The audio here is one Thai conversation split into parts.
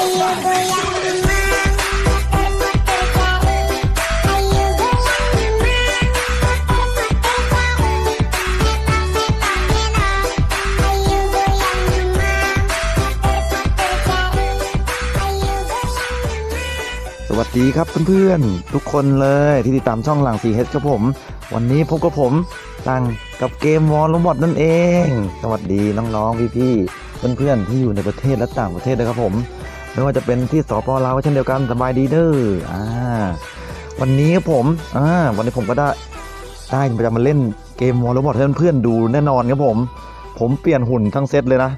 สวัสดีครับเพื่อนๆ ทุกคนเลยที่ติดตามช่องหลังสีเฮดครับผม วันนี้พบกับผมหลังกับเกมวอลลุ่มบอดนั่นเอง สวัสดีน้องๆพี่ๆเพื่อนๆที่อยู่ในประเทศและต่างประเทศนะครับผม ไม่ว่าจะเป็นที่สปลาวเช่นเดียวกันสบายดีเด้ออ่าวันนี้ครับผมอ่าวันนี้ผมก็ได้ได้จะมาเล่นเกมวอลลุ่มบอดให้เพื่อนๆดูแน่นอนครับผม ผมเปลี่ยนหุ่นทั้งเซตเลยนะ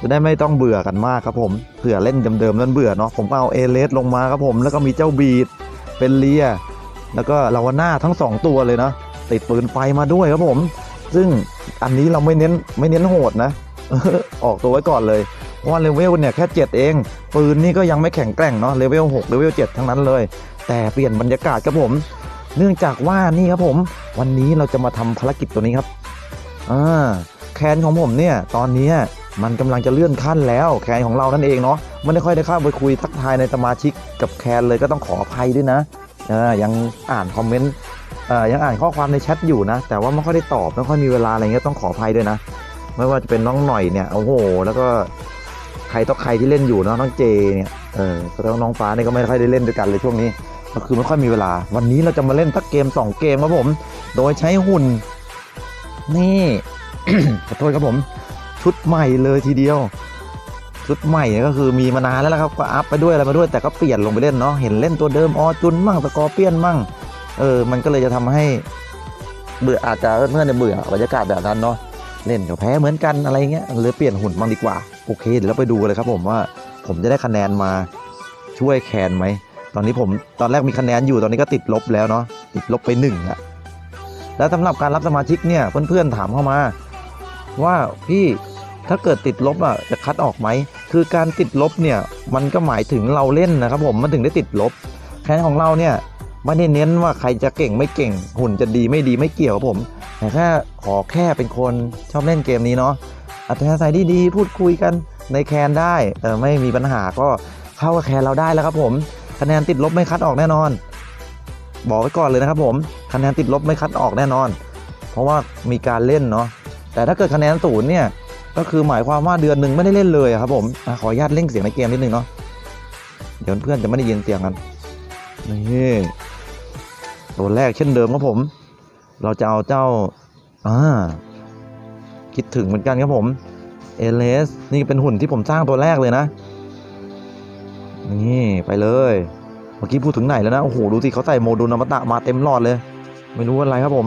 จะได้ไม่ต้องเบื่อกันมากครับผมเผื่อเล่นเดิมๆนั่นเบื่อเนาะผมก็เอาเอเลสลงมาครับผมแล้วก็มีเจ้าบีดเป็นเลียแล้วก็ลาวาน่าทั้งสองตัวเลยนะติดปืนไฟมาด้วยครับผม ซึ่งอันนี้เราไม่เน้นไม่เน้นโหดนะ ออกตัวไว้ก่อนเลย ว่าเลเวลเนี่ยแค่7เอง ปืนนี่ก็ยังไม่แข็งแกร่งเนาะเลเวล6เลเวล7ทั้งนั้นเลย แต่เปลี่ยนบรรยากาศครับผม เนื่องจากว่านี่ครับผม วันนี้เราจะมาทำภารกิจตัวนี้ครับอ่าแคนของผมเนี่ยตอนนี้มันกำลังจะเลื่อนขั้นแล้วแคนของเรานั่นเองเนาะไม่ได้ค่อยได้เข้าไปคุยทักทายในสมาชิกกับแคนเลยก็ต้องขออภัยด้วยนะเออยังอ่านคอมเมนต์ยังอ่านข้อความในแชทอยู่นะ แต่ว่าไม่ค่อยได้ตอบไม่ค่อยมีเวลาอะไรเงี้ยต้องขออภัยด้วยนะ ไม่ว่าจะเป็นน้องหน่อยเนี่ยโอ้โห แล้วก็ ใครต่อใครที่เล่นอยู่เนาะน้องเจเนี่ยเออแล้วน้องฟ้านี่ก็ไม่ค่อยได้เล่นด้วยกันเลยช่วงนี้ ก็คือไม่ค่อยมีเวลา วันนี้เราจะมาเล่นสักเกม 2 เกมครับผม โดยใช้หุ่น นี่ขอโทษครับผม ชุดใหม่เลยทีเดียว ชุดใหม่ก็คือมีมานานแล้วครับก็อัพไปด้วยอะไรมาด้วยแต่ก็เปลี่ยนลงไปเล่นเนาะเห็นเล่นตัวเดิมออจุนมั่งสกอร์เปียนมั่งเออมันก็เลยจะทำให้เบื่ออาจจะเพื่อนๆเนี่ยเบื่อบรรยากาศแบบนั้นเนาะ เล่นกับแพ้เหมือนกันอะไรเงี้ยเลยเปลี่ยนหุ่นบ้างดีกว่า โอเคเดี๋ยวเราไปดูเลยครับผมว่าผมจะได้คะแนนมาช่วยแคนไหม ตอนนี้ผมตอนแรกมีคะแนนอยู่ตอนนี้ก็ติดลบแล้วเนาะติดลบไปหนึ่งอะแล้วสำหรับการรับสมาชิกเนี่ยเพื่อนๆถามเข้ามา ว่าพี่ถ้าเกิดติดลบอะจะคัดออกไหมคือการติดลบเนี่ยมันก็หมายถึงเราเล่นนะครับผมมันถึงได้ติดลบแคนของเราเนี่ยไม่ได้เน้นว่าใครจะเก่งไม่เก่งหุ่นจะดีไม่ดีไม่เกี่ยวครับผม แต่แค่ขอแค่เป็นคนชอบเล่นเกมนี้เนาะอัธยาศัยดีๆพูดคุยกันในแคนได้เออไม่มีปัญหาก็เข้ากับแคนเราได้แล้วครับผมคะแนนติดลบไม่คัดออกแน่นอน บอกไว้ก่อนเลยนะครับผมคะแนนติดลบไม่คัดออกแน่นอน เพราะว่ามีการเล่นเนาะแต่ถ้าเกิดคะแนนศูนย์เนี่ยก็คือหมายความว่าเดือนหนึ่งไม่ได้เล่นเลยครับผมอขออนุญาตเล่งเสียงในเกมนิดนึงเนาะเดี๋ยวเพื่อนจะไม่ได้ยินเสียงกันนี่ตัวแรกเช่นเดิมครับผม เราจะเอาเจ้าอ่าคิดถึงเหมือนกันครับผมเอเลสนี่เป็นหุ่นที่ผมสร้างตัวแรกเลยนะ นี่ไปเลย เมื่อกี้พูดถึงไหนแล้วนะ โอ้โห ดูสิเขาใส่โมดูลอมตะมาเต็มหลอดเลย ไม่รู้อะไรครับผม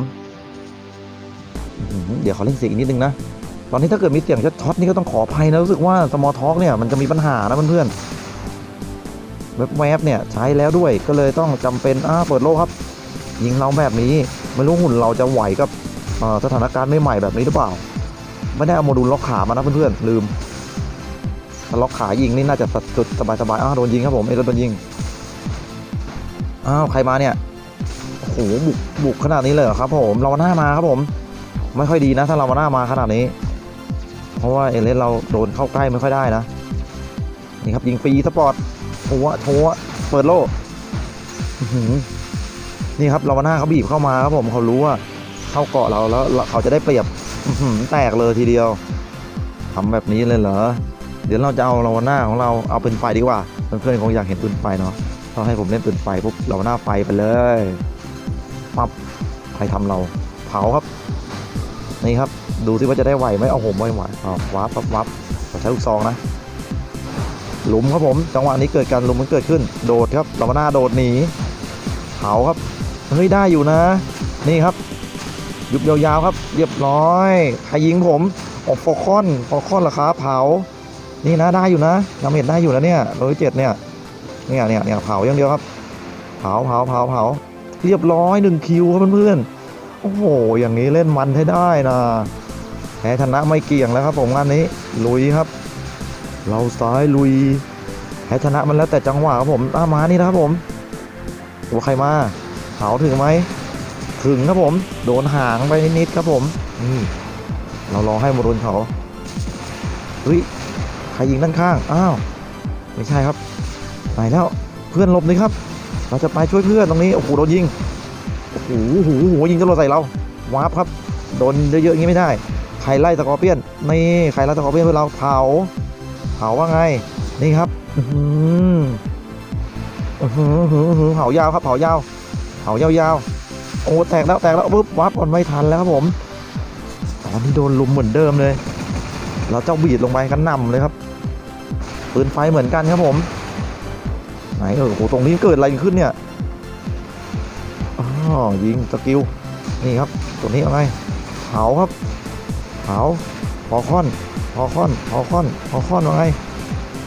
เดี๋ยวขอเล่นเสียงอีกนิดนึงนะ ตอนนี้ถ้าเกิดมีเสียงช็อตนี่ก็ต้องขออภัยนะ รู้สึกว่าสมอท็อกเนี่ยมันจะมีปัญหานะเพื่อนๆแวบๆเนี่ยใช้แล้วด้วยก็เลยต้องจำเป็นอ้าเปิดโลกครับ ยิงเราแบบนี้ ไม่รู้หุ่นเราจะไหวกับสถานการณ์ใหม่ๆแบบนี้หรือเปล่า ไม่ได้เอาโมดูลล็อกขามานะเพื่อนๆลืมล็อกขายิงนี่น่าจะจุดสบายๆอ้าวโดนยิงครับผมเอโดนยิงอ้าวใครมาเนี่ยโอ้โหบุกบุกขนาดนี้เลยเหรอครับผมเราหน้ามาครับผม ไม่ค่อยดีนะ ถ้าเราหน้ามาขนาดนี้ เพราะว่าเอเลสเราโดนเข้าใกล้ไม่ค่อยได้นะนี่ครับยิงฟรีสปอร์ตโถวะโถวะเปิดโล่ นี่ครับเราหน้าเขาบีบเข้ามาครับผมเขารู้ว่าเข้าเกาะเราแล้วเขาจะได้เปรียบแตกเลยทีเดียวทำแบบนี้เลยเหรอเดี๋ยวเราจะเอาลาวาน่าของเราเอาเปืนไฟดีกว่าเพื่อนๆคงอยากเห็นปืนไฟเนาะถ้าให้ผมเล่นปืนไฟปุ๊บลาวาน่าไฟไปเลยปั๊บใครทำเราเผาครับนี่ครับดูสิว่าจะได้ไหวไหมเอาผมไม่ไหววับวับวับใช้ลูกซองนะหลุมครับผม จังหวะนี้เกิดการหลุมมันเกิดขึ้น โดดครับลาวาน่าโดดหนีเผาครับ เฮ้ยได้อยู่นะ นี่ครับ ยุบยาวๆครับ เรียบร้อยใครยิงผมออกฟอคอนฟอคอนราคาเผา นี่นะได้อยู่นะดาเมจได้อยู่นะเนี่ยร้อยเจ็ดเนี่ยเนี่ยเนี่ยเนี่ยเผาอย่างเดียวครับ เผาเผาเผาเผาเรียบร้อยหนึ่งคิวครับเพื่อนๆโอ้โหอย่างนี้เล่นมันให้ได้นะแพ้ชนะไม่เกี่ยงแล้วครับ ผมงานนี้ลุยครับ เราซ้ายลุยแพ้ชนะมันแล้วแต่จังหวะครับผมอ้ามานี่นะครับผมตัวใครมา เผาถึงไหมถึงครับผม โดนหางไปนิดๆครับผมนี่เรารอให้มาโดนเขาเฮ้ยใครยิงด้านข้างอ้าวไม่ใช่ครับไหนแล้วเพื่อนหลบเลยครับ เราจะไปช่วยเพื่อนตรงนี้โอ้โหโดนยิงโอ้โหโอ้โหโอ้โหยิงจรวดใส่เราวาร์ปครับโดนเยอะๆอย่างนี้ไม่ได้ใครไล่สกอร์เปียนนี่ใครไล่สกอร์เปียนเพื่อเราเผาเผาว่าไงนี่ครับอือหือหืออื้อหืออื้อหือเผายาวครับเผายาว เผายาวๆ โอ้แตกแล้วแตกแล้วปุ๊บวับมันไม่ทันแล้วครับผม ตอนนี้โดนลุมเหมือนเดิมเลย เราเจ้าบีดลงไปกันนำเลยครับ ปืนไฟเหมือนกันครับผม ไหนเออโหตรงนี้เกิดอะไรขึ้นเนี่ยอ๋อยิงสกิล นี่ครับ ตัวนี้อาไงเผาครับเผาพอค่อนพอค่อนพอค่อนพอค่อนว่าไง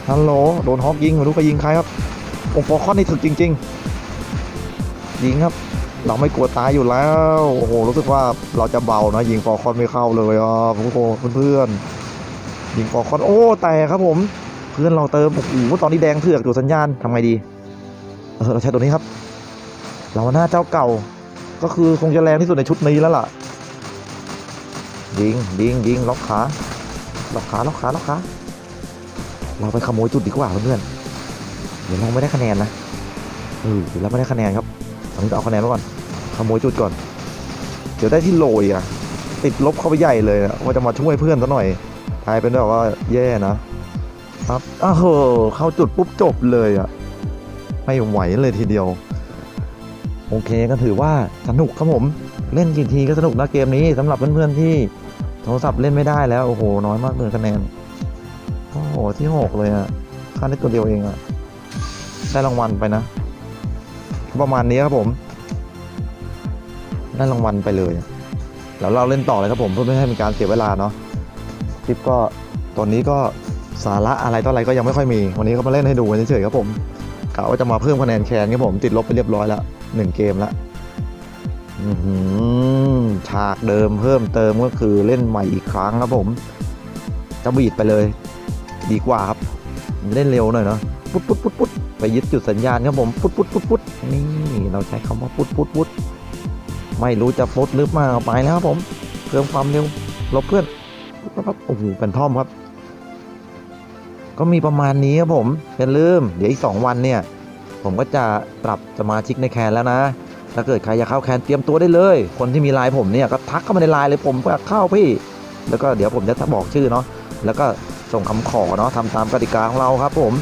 ฮัลโหล โดนฮอกยิงไม่รู้ไปยิงใครครับโอ้พอค่อนนี่ถึกจริง ๆ ยิงครับ เราไม่กลัวตายอยู่แล้ว โอ้โห รู้สึกว่าเราจะเบานะ ยิงฟอร์คอนไม่เข้าเลยอะผมโอ้เพื่อนๆยิงฟอร์คอนโอ้แต่ครับผม เพื่อนเราเติมโอ้โหตอนนี้แดงเถือกดูสัญญาณทำไงดีเออเราใช้ตัวนี้ครับ เราหน้าเจ้าเก่า ก็คือคงจะแรงที่สุดในชุดนี้แล้วล่ะยิงยิงยิงล็อกขาล็อกขาล็อกขาล็อกขาเราไปขโมยจุดดีกว่าเพื่อนเดี๋ยวเราไม่ได้คะแนนนะเออเดี๋ยวเราไม่ได้คะแนนครับ ตอนนี้เอาคะแนนไว้ก่อน ขโมยจุดก่อน เดี๋ยวได้ที่โรยอะ ติดลบเข้าไปใหญ่เลยอะว่าจะมาช่วยเพื่อนซะหน่อยกลายเป็นแบบว่าแย่นะครับอ้าวโหเข้าจุดปุ๊บจบเลยอะ ไม่ไหวเลยทีเดียว โอเคก็ถือว่าสนุกครับผมเล่นกี่ทีก็สนุกนะเกมนี้สำหรับเพื่อนๆที่โทรศัพท์เล่นไม่ได้แล้วโอ้โหน้อยมากเลยคะแนนโอ้โหที่หกเลยอะค่าได้ตัวเดียวเองอะ ได้รางวัลไปนะ ประมาณนี้ครับผมได้รางวัลไปเลยแล้วเราเล่นต่อเลยครับผมเพื่อไม่ให้มีการเสียเวลาเนาะคลิปก็ตอนนี้ก็สาระอะไรต่ออะไรก็ยังไม่ค่อยมี วันนี้ก็มาเล่นให้ดูเฉยๆครับผมกะว่าจะมาเพิ่มคะแนนแคนครับผมติดลบไปเรียบร้อยแล้วหนึ่งเกมละฉากเดิมเพิ่มเติมก็คือเล่นใหม่อีกครั้งครับผมจะบีดไปเลย ดีกว่าครับ เล่นเร็วหน่อยเนาะ ปุ๊ดปุ๊ดปุ๊ดปุ๊ดไปยึดจุดสัญญาณครับผมปุ๊ดปุ๊ดปุ๊ดปุ๊ดนี่เราใช้คำว่าปุ๊ดปุ๊ดปุ๊ดไม่รู้จะปุ๊ดหรือเปล่าไปแล้วครับผมเพิ่มความเร็วลบเพื่อนปุ๊บปั๊บปั๊บโอ้โหเป็นท่อมครับ ก็มีประมาณนี้ครับผมอย่าลืมเดี๋ยวอีก2วันเนี่ย ผมก็จะปรับสมาชิกในแคนแล้วนะถ้าเกิดใครอยากเข้าแคนเตรียมตัวได้เลย คนที่มีไลน์ผมเนี่ยก็ทักเข้ามาในไลน์เลยผมก็เข้าพี่ แล้วก็เดี๋ยวผมจะบอกชื่อเนาะแล้วก็ส่งคำขอเนาะทำตามกติกาของเราครับผม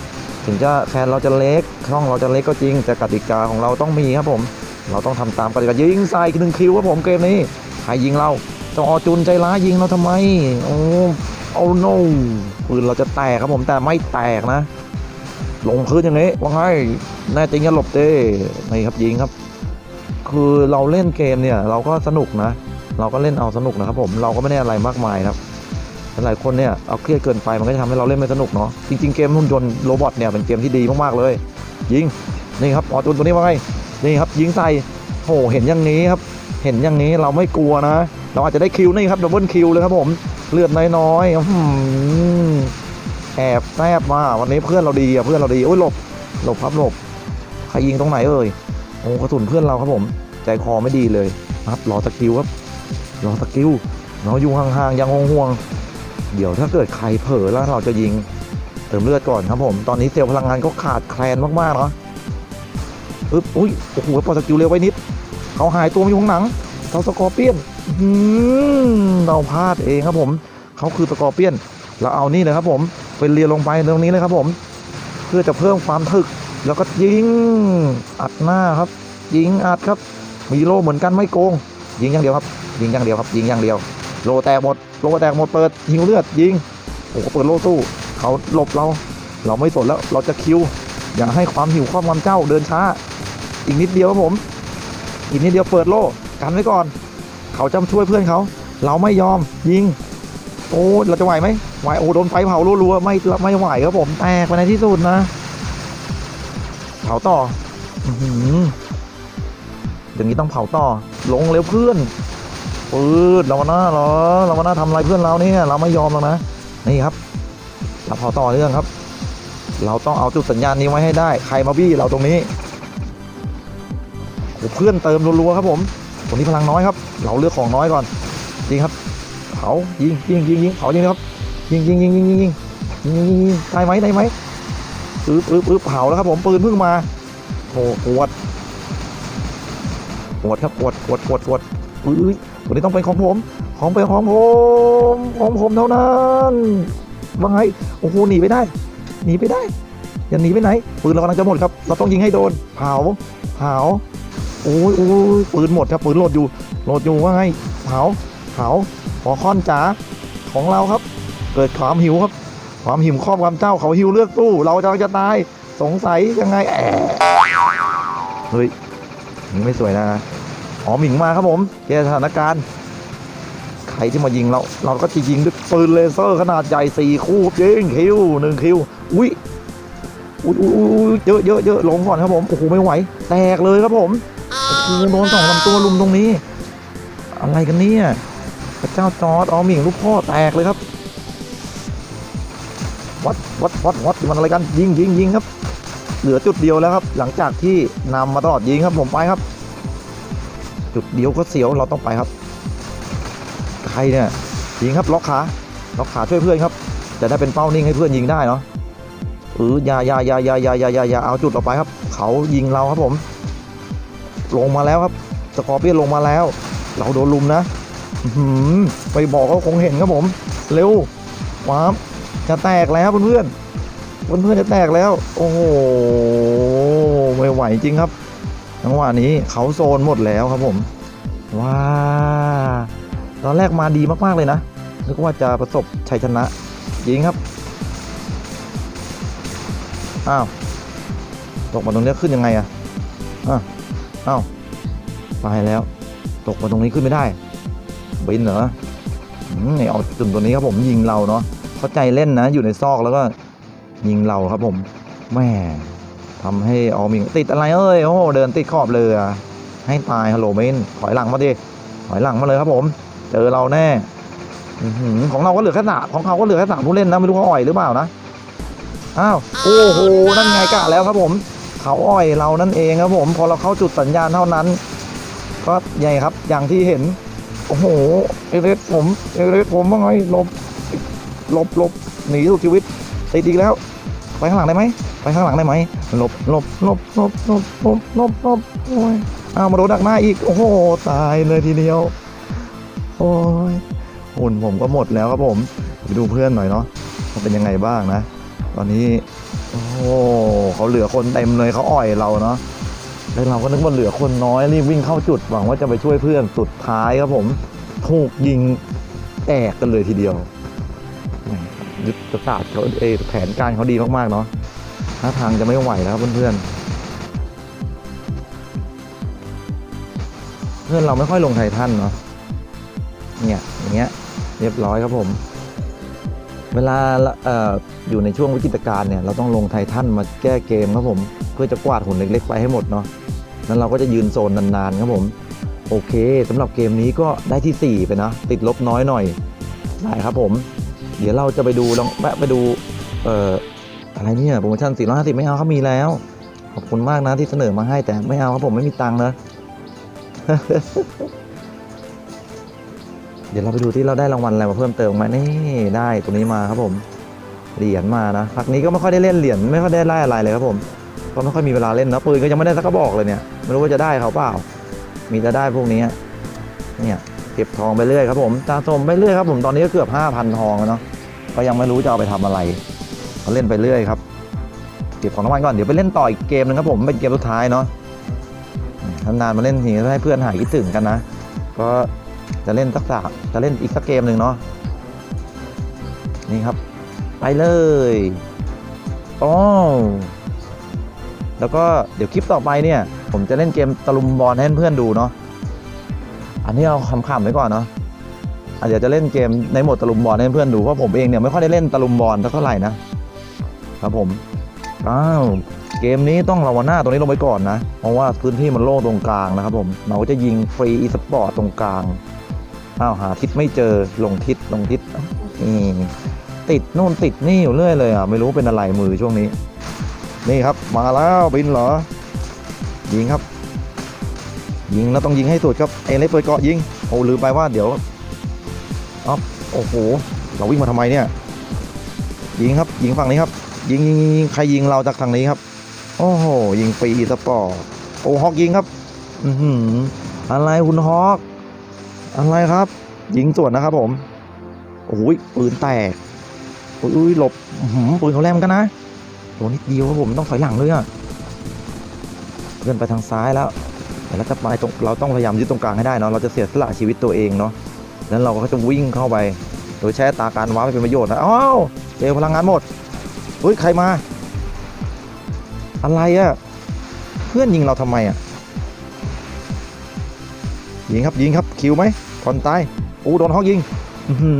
ถึงจะแคนเราจะเล็กช่องเราจะเล็กก็จริง แต่กติกาของเราต้องมีครับผม เราต้องทำตามกติกายิงใส่หนึ่งคิวครับผมเกมนี้ใครยิงเราจอจุนใจร้ายยิงเราทำไมโอ้โอ้ no ปืนเราจะแตกครับผมแต่ไม่แตกนะ ลงพื้นอย่างนี้ว่าไงแน่จริงอย่าหลบเด้นี่ครับยิงครับ คือเราเล่นเกมเนี่ย เราก็สนุกนะ เราก็เล่นเอาสนุกนะครับผมเราก็ไม่ได้อะไรมากมายครับ หลายคนเนี่ยเอาเครียดเกินไปมันก็จะทำให้เราเล่นไม่สนุกเนาะจริงๆเกมหุ่นยนต์โรบอทเนี่ยเป็นเกมที่ดีมากๆเลย ยิงนี่ครับออจุนตัวนี้ว่าไงนี่ครับยิงใส่โหเห็นอย่างนี้ครับ เห็นอย่างนี้เราไม่กลัวนะ เราอาจจะได้คิวนี่ครับดับเบิลคิวเลยครับผมเลือดน้อยๆอื้อหือแอบแซบมาวันนี้เพื่อนเราดีอะเพื่อนเราดีโอ้ยหลบหลบครับหลบใครยิงตรงไหนเอ่ยโอ้กระสุนเพื่อนเราครับผม ใจคอไม่ดีเลยครับรอสกิลครับรอสกิลเราอยู่ห่างๆยังห่วงๆ เดี๋ยวถ้าเกิดใครเผลอแล้วเราจะยิงเติมเลือดก่อนครับผม ตอนนี้เซลล์พลังงานก็ขาดแคลนมากๆเนาะปึ๊บอุ้ยโอ้โหปอยสกิลเร็วไปนิด เขาหายตัวมาอยู่ข้างหลังเขาสกอร์เปียนเราพลาดเองครับผม เขาคือสกอร์เปียน เราเอานี่เลยครับผม เป็นเรียลงไปตรงนี้เลยครับผม เพื่อจะเพิ่มความถึก แล้วก็ยิงอัดหน้าครับ ยิงอัดครับ มีโลเหมือนกันไม่โกง ยิงอย่างเดียวครับ ยิงอย่างเดียวครับ ยิงอย่างเดียว โลแตกหมดโลแตกหมดเปิดหิวเลือดยิงโอ้โหเปิดโลสู้เขาหลบเรา เราไม่สนแล้วเราจะคิว อย่าให้ความหิวครอบงำเจ้าเดินช้า อีกนิดเดียวครับผม อีกนิดเดียวเปิดโลกันไว้ก่อน เขาจะช่วยเพื่อนเขา เราไม่ยอมยิงโอ้เราจะไหวไหมไหวโอ้โดนไฟเผารัวๆไม่ไม่ไหวครับผมแตกไปในที่สุดนะเผาต่ออย่างนี้ต้องเผาต่อ ลงเร็วเพื่อน ปืดเรามาหน้าเหรอเรามาหน้าทำอะไรเพื่อนเราเนี่ยเราไม่ยอมหรอกนะนี่ครับเราเผาต่อเรื่องครับ เราต้องเอาจุดสัญญาณนี้ไว้ให้ได้ ใครมาบี้เราตรงนี้เพื่อนเติมรัวๆครับผมคนนี้พลังน้อยครับ เราเลือกของน้อยก่อนยิงครับเผายิงยิงยิงยิงเผายิงครับยิงยิงยิงยิงยิงยิงยิงยิงยิงได้ไหมได้ไหมอึ๊บอึ๊บอึ๊บเผาแล้วครับผมปืนเพิ่งมาโอ้ปวดปวดครับปวดปวดปวดปวดอุ้ย วันนี้ต้องเป็นของผม ของเป็นของผม ของผมเท่านั้นว่าไงโอ้โหหนีไปได้ หนีไปได้ อย่าหนีไปไหน ปืนเรากำลังจะหมดครับ เราต้องยิงให้โดน เผา เผา โอ้ยโอ้ยปืนหมดครับ ปืนโหลดอยู่ โหลดอยู่ว่าไง เผา เผาขอค้อนจ๋า ของเราครับ เกิดความหิวครับ ความหิวครอบความเจ้า เขาหิวเลือกสู้ เราจะจะตาย สงสัยยังไงแอะเฮ้ย นี่ไม่สวยนะ อ๋อหมิงมาครับผมแก้สถานการณ์ใครที่มายิงเรา เราก็จะยิงด้วยปืนเลเซอร์ขนาดใหญ่สี่คู่ยิงคิวหนึ่งคิวอุ้ยอุ้ยอุ้ยอุ้ยเยอะเยอะเยอะลงก่อนครับผมโอ้โหไม่ไหว แตกเลยครับผมโอ้โหโดนสองลำตัวลุมตรงนี้ อะไรกันเนี่ยพระเจ้าจอร์ดอ๋อหมิงลูกพ่อแตกเลยครับวัดวัดวัดวัดมันอะไรกันยิงยิงยิงครับ เหลือจุดเดียวแล้วครับ หลังจากที่นำมาตลอดยิงครับผมไปครับ จุดเดียวก็เสียวเราต้องไปครับ ใครเนี่ยยิงครับล็อกขาล็อกขาช่วยเพื่อนครับ จะได้เป็นเป้านิ่งให้เพื่อนยิงได้เนาะเอออยายายายายายายายาเอาจุดออกไปครับ เขายิงเราครับผม ลงมาแล้วครับสกอร์เปียนลงมาแล้ว เราโดนลุมนะไปบอกเขาคงเห็นครับผม เร็วว้ามจะแตกแล้วเพื่อนเพื่อนเพื่อนจะแตกแล้ว โอ้โหไม่ไหวจริงครับ จังหวะนี้เขาโซนหมดแล้วครับผม ว้า ตอนแรกมาดีมากๆเลยนะ นึกว่าจะประสบชัยชนะ ยิงครับ อ้าว ตกมาตรงนี้ขึ้นยังไงอะอ้าวอ้าวไปแล้ว ตกมาตรงนี้ขึ้นไม่ได้ บินเหรอเนี่ยเอาจุดตัวนี้ครับผมยิงเราเนาะเข้าใจเล่นนะ อยู่ในซอกแล้วก็ยิงเราครับผมแม่ ทำให้ออมิงติดอะไรเอ้ยโอ้โหเดินติดขอบเรือให้ตายฮัลโหลเมนถอยหลังมาดิถอยหลังมาเลยครับผม เจอเราแน่ของเราก็เหลือแค่สามของเขาก็เหลือแค่สามผู้เล่นนะไม่รู้เขาอ่อยหรือเปล่านะอ้าวโอ้โหนั่นไงกะแล้วครับผมเขาอ่อยเรานั่นเองครับผม พอเราเข้าจุดสัญญาณเท่านั้น ก็ใหญ่ครับอย่างที่เห็นโอ้โหเอเรสผมเอเรสผมว่าไงหลบหลบหลบหนีสุดชีวิตติดอีกแล้วไปข้างหลังได้ไหม ไปข้างหลังได้ไหมหลบหลบหลบหลบหลบหลบหลบหลบโอ้ยอ้าวมาโดนดักหน้าอีกโอ้โหตายเลยทีเดียว โอ้ยหุ่นผมก็หมดแล้วครับผมไปดูเพื่อนหน่อยเนาะว่าเป็นยังไงบ้างนะ ตอนนี้โอ้โหเขาเหลือคนเต็มเลยเขาอ่อยเราเนาะแล้วเราก็นึกว่าเหลือคนน้อยรีบวิ่งเข้าจุดหวังว่าจะไปช่วยเพื่อนสุดท้ายครับผมถูกยิงแตกกันเลยทีเดียวหยุทธศาสตร์เขาเอแผนการเขาดีมากๆเนาะ ท่าทางจะไม่ไหวแล้วครับเพื่อนๆ เพื่อนเราไม่ค่อยลงไททันเนาะ เนี่ยอย่างเงี้ยเรียบร้อยครับผม เวลาเอ่ออยู่ในช่วงวิกฤตการณ์เนี่ยเราต้องลงไททันมาแก้เกมครับผม เพื่อจะกวาดหุ่นเล็กๆ ไปให้หมดเนาะนั้นเราก็จะยืนโซนนานๆครับผม โอเคสำหรับเกมนี้ก็ได้ที่ 4 ไปนะติดลบน้อยหน่อยได้ครับผม เดี๋ยวเราจะไปดูลองแวะไปดูเอ่อ อะไรเนี่ยโปรโมชั่น 450 ไม่เอาครับมีแล้ว ขอบคุณมากนะที่เสนอมาให้แต่ไม่เอาครับผมไม่มีตังค์นะเดี๋ยวเราไปดูที่เราได้รางวัลอะไรมาเพิ่มเติมไหมนี่ได้ตัวนี้มาครับผมเหรียญมานะพักนี้ก็ไม่ค่อยได้เล่นเหรียญไม่ค่อยได้ไล่อะไรเลยครับผมก็ไม่ค่อยมีเวลาเล่นนะปืนก็ยังไม่ได้สักกระบอกเลยเนี่ยไม่รู้ว่าจะได้เขาเปล่า มีจะได้พวกนี้เนี่ยเก็บทองไปเรื่อยครับผมสะสมไปเรื่อยครับผมตอนนี้ก็เกือบ5,000ทองแล้วเนาะก็ยังไม่รู้จะเอาไปทำอะไร ก็เล่นไปเรื่อยครับ เก็บของรางวัลก่อน เดี๋ยวไปเล่นต่ออีกเกมหนึงครับผม เป็นเกมสุดท้ายเนาะนานๆมาเล่นทีให้เพื่อนหายคิดถึงกันนะ ก็จะเล่นสักสามจะเล่นอีกสักเกมหนึ่งเนาะ นี่ครับ ไปเลยโอ้แล้วก็เดี๋ยวคลิปต่อไปเนี่ย ผมจะเล่นเกมตะลุมบอลให้เพื่อนดูเนาะ อันนี้เอาคำๆไว้ก่อนเนาะอะเดี๋ยวจะเล่นเกมในโหมดตะลุมบอลให้เพื่อนดูเพราะผมเองเนี่ยไม่ค่อยได้เล่นตะลุมบอลเท่าไหร่นะ ครับผมอ้าวเกมนี้ต้องระวังหน้าตรงนี้ลงไปก่อนนะ เพราะว่าพื้นที่มันโล่งตรงกลางนะครับผมเราก็จะยิงฟรีอีสปอร์ตตรงกลางอ้าวหาทิศไม่เจอลงทิศลงทิศนี่ติดนู่นติดนี่อยู่เรื่อยเลยอะไม่รู้เป็นอะไรมือช่วงนี้ นี่ครับมาแล้วบินเหรอ ยิงครับ ยิงแล้วต้องยิงให้สุดครับเอเล็กเปิดเกาะยิงโอ้ลืมไปว่าเดี๋ยวอ๊อฟโอ้โหเราวิ่งมาทำไมเนี่ย ยิงครับยิงฝั่งนี้ครับ ยิงยิงยิงใครยิงเราจากทางนี้ครับ โอ้โห ยิงฟรีสปอร์ตโอ้ฮอกยิงครับอือหืออะไรคุณฮอก อะไรครับ ยิงสวนนะครับผมโอ้ยปืนแตกอุ้ยหลบหือปืนเขาแรงเหมือนกันนะโดนนิดเดียวครับผมต้องถอยหลังเลยอะเพื่อนไปทางซ้ายแล้วแต่เราจะไปตรงเราต้องพยายามยึดตรงกลางให้ได้เนาะเราจะเสียสละชีวิตตัวเองเนาะแล้วเราก็จะวิ่งเข้าไป โดยใช้ตาการว้าไปเป็นประโยชน์นะอ้าวเจลพลังงานหมด เฮ้ย ใครมา อะไรอะเพื่อนยิงเราทำไมอะยิงครับยิงครับ คิวไหมคอนตายโอ้โดนฮอกยิงอื้อหื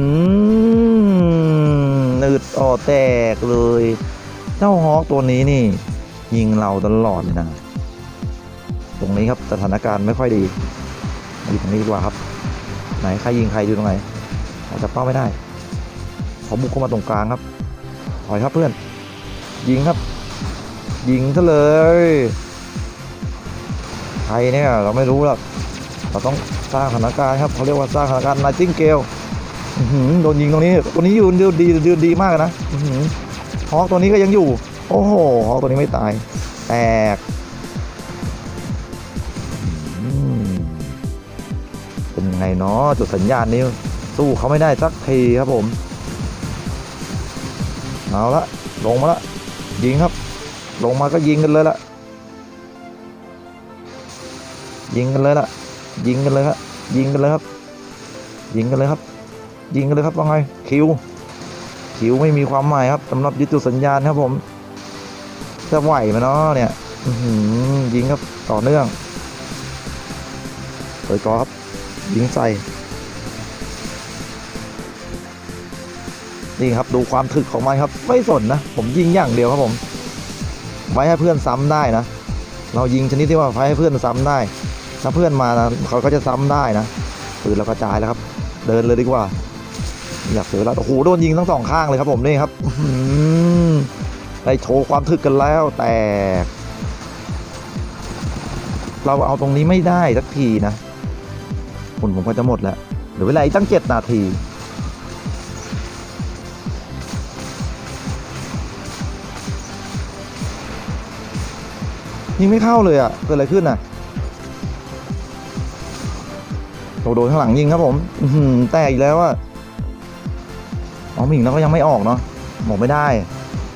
อหนืดอ่อแตกเลย เจ้าฮอกตัวนี้นี่ ยิงเราตลอดเลยนะ ตรงนี้ครับสถานการณ์ไม่ค่อยดีมาอยู่ตรงนี้ดีกว่าครับ ไหนใครยิงใครอยู่ตรงไหนเราจะเป้าไม่ได้เขาบุกเข้ามาตรงกลางครับ ถอยครับเพื่อน ยิงครับ ยิงซะเลยใครเนี่ยเราไม่รู้หรอกเราต้องสร้างสถานการณ์ครับเขาเรียกว่าสร้างสถานการณ์นายจิ้งเกลโดนยิงตรงนี้ตัวนี้ยืนดูดีดูดีมากนะหอฮอกตัวนี้ก็ยังอยู่ โอ้โหฮอกตัวนี้ไม่ตาย แตกเป็นไงเนาะจุดสัญญาณนี้สู้เขาไม่ได้สักทีครับผม เอาละลงมาละยิงครับ ลงมาก็ยิงกันเลยละยิงกันเลยละยิงกันเลยครับยิงกันเลยครับ ยิงกันเลยครับ ยิงกันเลยครับว่าไงคิวคิวไม่มีความหมายครับสำหรับยึดจุดสัญญาณครับผมจะไหวไหมเนาะเนี่ยยิงครับต่อเนื่องเปิดกอครับยิงใส่ นี่ครับดูความถึกของมันครับ ไม่สนนะ ผมยิงอย่างเดียวครับผม ไว้ให้เพื่อนซ้ำได้นะ เรายิงชนิดที่ว่าไว้ให้เพื่อนซ้ำได้ ถ้าเพื่อนมานะเขาก็จะซ้ำได้นะปืนเรากระจายแล้วครับ เดินเลยดีกว่า อยากเสียเวลาโอ้โหโดนยิงทั้งสองข้างเลยครับผมนี่ครับได้โชว์ความถึกกันแล้วแต่เราเอาตรงนี้ไม่ได้สักทีนะหุ่นผมก็จะหมดแล้วเหลือเวลาอีกตั้งเจ็ดนาที ยิงไม่เข้าเลยอะ เกิดอะไรขึ้นอะโดนโดนข้างหลังยิงครับผมอืแตกอีกแล้วอะอ๋อหมิงเราก็ยังไม่ออกเนาะบอกไม่ได้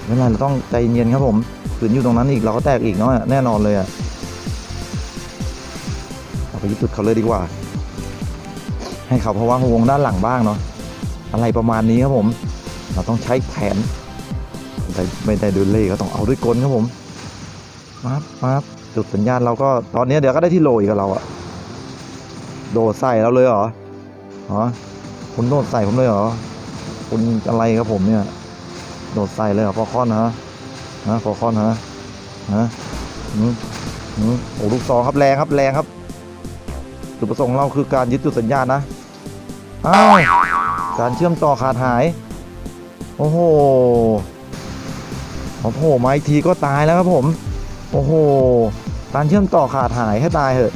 ไม่เป็นไรเราต้องใจเย็นๆครับผมขืนอยู่ตรงนั้นอีกเราก็แตกอีกเนาะแน่นอนเลยอะเราไปยึดจุดเขาเลยดีกว่า ให้เขาเพราะว่าวงด้านหลังบ้างเนาะอะไรประมาณนี้ครับผม เราต้องใช้แผนไม่ได้ดูเล่ก็ต้องเอาด้วยกลครับผม มาบมาบจุดสัญญาณเราก็ตอนนี้เดี๋ยวก็ได้ที่โลอีกกับเราอะโดดใส่เราเลยเหรอฮะคุณโดดใส่ผมเลยเหรอ คุณอะไรครับผมเนี่ย โดดใส่เลยเหรอฟอคอนฮะฮะฟอคอนฮะฮะอืมอืมโอ้ลูกซองครับแรงครับแรงครับจุดประสงค์เราคือการยึดจุดสัญญาณนะอ้าวการเชื่อมต่อขาดหาย โอ้โหโอ้โหมาอีกทีก็ตายแล้วครับผม โอ้โหการเชื่อมต่อขาดหายให้ตายเหอะ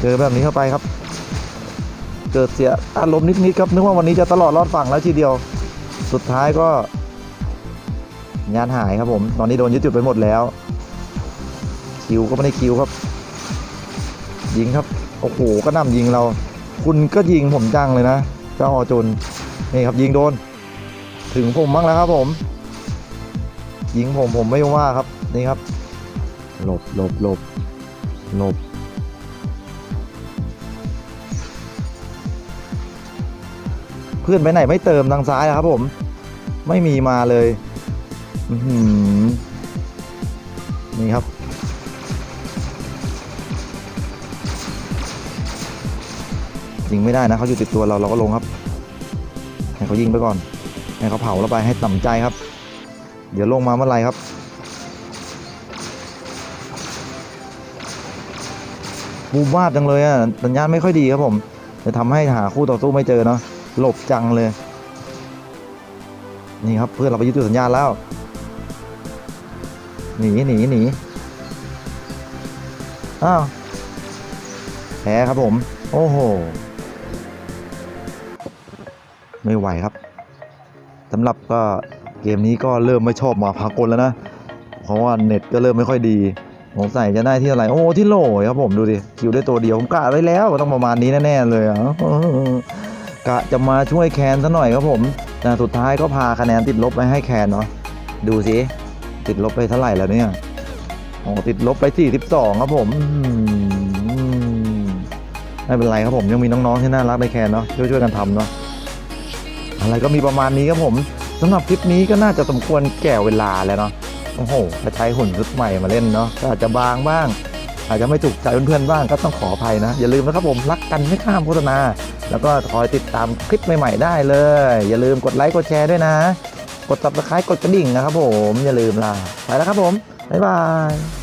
เจอแบบนี้เข้าไปครับ เกิดเสียอารมณ์นิดๆครับ นึกว่าวันนี้จะตลอดรอดฝั่งแล้วทีเดียว สุดท้ายก็งานหายครับผม ตอนนี้โดนยึดจุดไปหมดแล้ว คิวก็ไม่ได้คิวครับ ยิงครับ โอ้โห ก็นำยิงเรา คุณก็ยิงผมจังเลยนะเจ้าอจุนนี่ครับยิงโดน ถึงผมบ้างแล้วครับผม ยิงผมผมไม่ว่าครับนี่ครับ หลบหลบหลบหลบเพื่อนไปไหนไม่เติมทางซ้ายอะครับผม ไม่มีมาเลยอือหือนี่ครับยิงไม่ได้นะเขาอยู่ติดตัวเราเราก็ลงครับให้เขายิงไปก่อน ให้เขาเผาเราไปให้ต่ำใจครับ เดี๋ยวลงมาเมื่อไรครับ บูมวาจังเลยอะสัญญาณไม่ค่อยดีครับผม จะทำให้หาคู่ต่อสู้ไม่เจอเนาะหลบจังเลย นี่ครับเพื่อนเราไปยึดจุดสัญญาณแล้วหนีหนีหนีอ้าวแพ้ครับผม โอ้โห ไม่ไหวครับำหรับก็เกมนี้ก็เริ่มไม่ชอบมาพากลแล้วนะ เพราะว่าเน็ตก็เริ่มไม่ค่อยดีสงสัยจะได้ที่อะไร โอ้ที่โหลครับผมดูดิคิวได้ตัวเดียวผมกะไว้แล้วต้องประมาณนี้แน่ๆเลยอะกะจะมาช่วยแคนซะหน่อยครับผมแต่สุดท้ายก็พาคะแนนติดลบไปให้แคนเนาะดูสิติดลบไปเท่าไหร่แล้วเนี่ยโอ้ติดลบไป 42 ครับผมไม่เป็นไรครับผมยังมีน้องๆที่น่ารักในแคนเนาะช่วยๆกันทำเนาะ อะไรก็มีประมาณนี้ครับผมสำหรับคลิปนี้ก็น่าจะสมควรแก่เวลาแล้วเนาะโอ้โหถ้าใช้หุ่นชุดใหม่มาเล่นเนาะก็อาจจะบางบ้าง อาจจะไม่ถูกใจเพื่อนๆบ้างก็ต้องขออภัยนะ อย่าลืมนะครับผมรักกันไม่ข้ามโฆษณา แล้วก็คอยติดตามคลิปใหม่ๆได้เลย อย่าลืมกดไลค์กดแชร์ด้วยนะ กด subscribe กดกระดิ่งนะครับผมอย่าลืมล่ะไปแล้วครับผมบ๊ายบาย